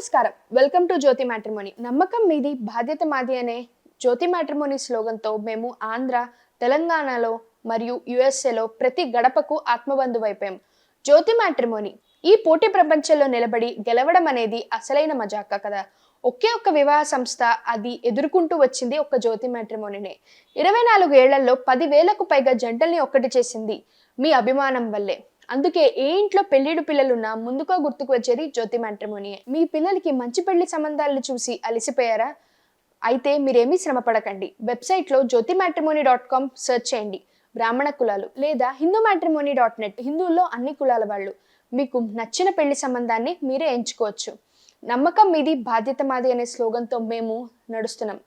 నమస్కారం. Welcome to Jyothi matrimony. నమ్మకం మీది బాధ్యత మాది అనే జ్యోతి మ్యాట్రిమోని స్లోగన్తో మేము ఆంధ్ర తెలంగాణలో మరియు యుఎస్ఏలో ప్రతి గడపకు ఆత్మబంధు వైపాం జ్యోతి మ్యాట్రిమోని ఈ పోటీ ప్రపంచంలో నిలబడి గెలవడం అనేది అసలైన మజాక కదా? ఒకే ఒక్క వివాహ సంస్థ అది ఎదుర్కొంటూ వచ్చింది ఒక జ్యోతి మ్యాట్రిమోనినే. ఇరవై నాలుగు ఏళ్ళలో పదివేలకు పైగా జంటల్ని ఒక్కటి చేసింది మీ అభిమానం వల్లే. అందుకే ఏ ఇంట్లో పెళ్ళిడు పిల్లలున్నా ముందుగా గుర్తుకు వచ్చేది జ్యోతి మ్యాట్రిమోనియే. మీ పిల్లలకి మంచి పెళ్ళి సంబంధాలను చూసి అలసిపోయారా? అయితే మీరేమీ శ్రమపడకండి. వెబ్సైట్లో Jyothi matrimony dot com search చేయండి. బ్రాహ్మణ కులాలు లేదా హిందూ మ్యాట్రిమోని డాట్ నెట్ హిందువుల్లో అన్ని కులాల వాళ్ళు. మీకు నచ్చిన పెళ్ళి సంబంధాన్ని మీరే ఎంచుకోవచ్చు. నమ్మకం మీది బాధ్యత మాది అనే స్లోగన్తో మేము నడుస్తున్నాం.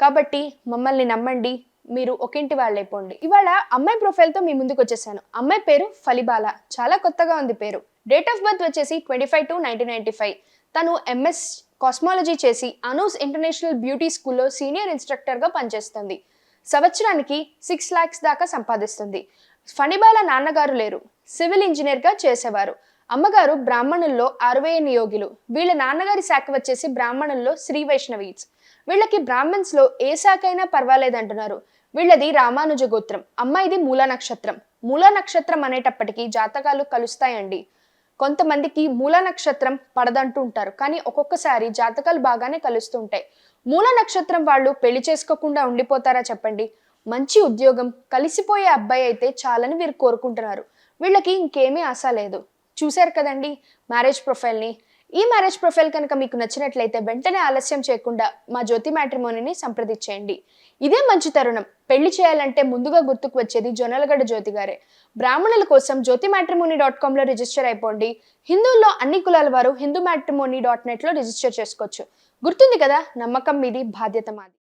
కాబట్టి మమ్మల్ని నమ్మండి. మీరు ఒకింటి వాళ్ళైపోండి ఇవాళ అమ్మాయి ప్రొఫైల్తో మీ ముందుకు వచ్చేసాను. అమ్మాయి పేరు ఫలిబాల. చాలా కొత్తగా ఉంది పేరు. డేట్ ఆఫ్ బర్త్ వచ్చేసి twenty five two nineteen ninety five తను ఎంఎస్ కాస్మాలజీ చేసి అనూస్ ఇంటర్నేషనల్ బ్యూటీ స్కూల్లో సీనియర్ ఇన్స్ట్రక్టర్గా పనిచేస్తుంది. సంవత్సరానికి సిక్స్ ల్యాక్స్ దాకా సంపాదిస్తుంది. ఫణిబాల నాన్నగారు లేరు. సివిల్ ఇంజనీర్గా చేసేవారు. అమ్మగారు బ్రాహ్మణుల్లో అరవై నియోగులు. వీళ్ళ నాన్నగారి శాఖ వచ్చేసి బ్రాహ్మణుల్లో శ్రీ వైష్ణవీస్ వీళ్ళకి బ్రాహ్మణ్స్లో ఏ శాఖ అయినా పర్వాలేదంటున్నారు. వీళ్ళది రామానుజ గోత్రం. అమ్మాయిది మూల నక్షత్రం. మూల నక్షత్రం అనేటప్పటికీ జాతకాలు కలుస్తాయండి. కొంతమందికి మూల నక్షత్రం పడదంటూ ఉంటారు. కానీ ఒక్కొక్కసారి జాతకాలు బాగానే కలుస్తుంటాయి మూల నక్షత్రం వాళ్ళు పెళ్ళి చేసుకోకుండా ఉండిపోతారా చెప్పండి? మంచి ఉద్యోగం కలిసిపోయే అబ్బాయి అయితే చాలని వీరు కోరుకుంటున్నారు. వీళ్ళకి ఇంకేమీ ఆశ లేదు. చూశారు కదండి మ్యారేజ్ ప్రొఫైల్ని. ఈ మ్యారేజ్ ప్రొఫైల్ కనుక మీకు నచ్చినట్లయితే వెంటనే ఆలస్యం చేయకుండా మా జ్యోతి మ్యాట్రిమోనిని సంప్రదించేయండి ఇదే మంచి తరుణం. పెళ్ళి చేయాలంటే ముందుగా గుర్తుకు వచ్చేది జొన్నలగడ్డ జ్యోతి గారే. బ్రాహ్మణుల కోసం జ్యోతి మ్యాట్రిమోని డాట్ కామ్లో రిజిస్టర్ అయిపోండి. హిందువుల్లో అన్ని కులాల వారు హిందూ మ్యాట్రిమోనీ డాట్ నెట్లో రిజిస్టర్ చేసుకోవచ్చు. గుర్తుంది కదా నమ్మకం మీది బాధ్యత మాది.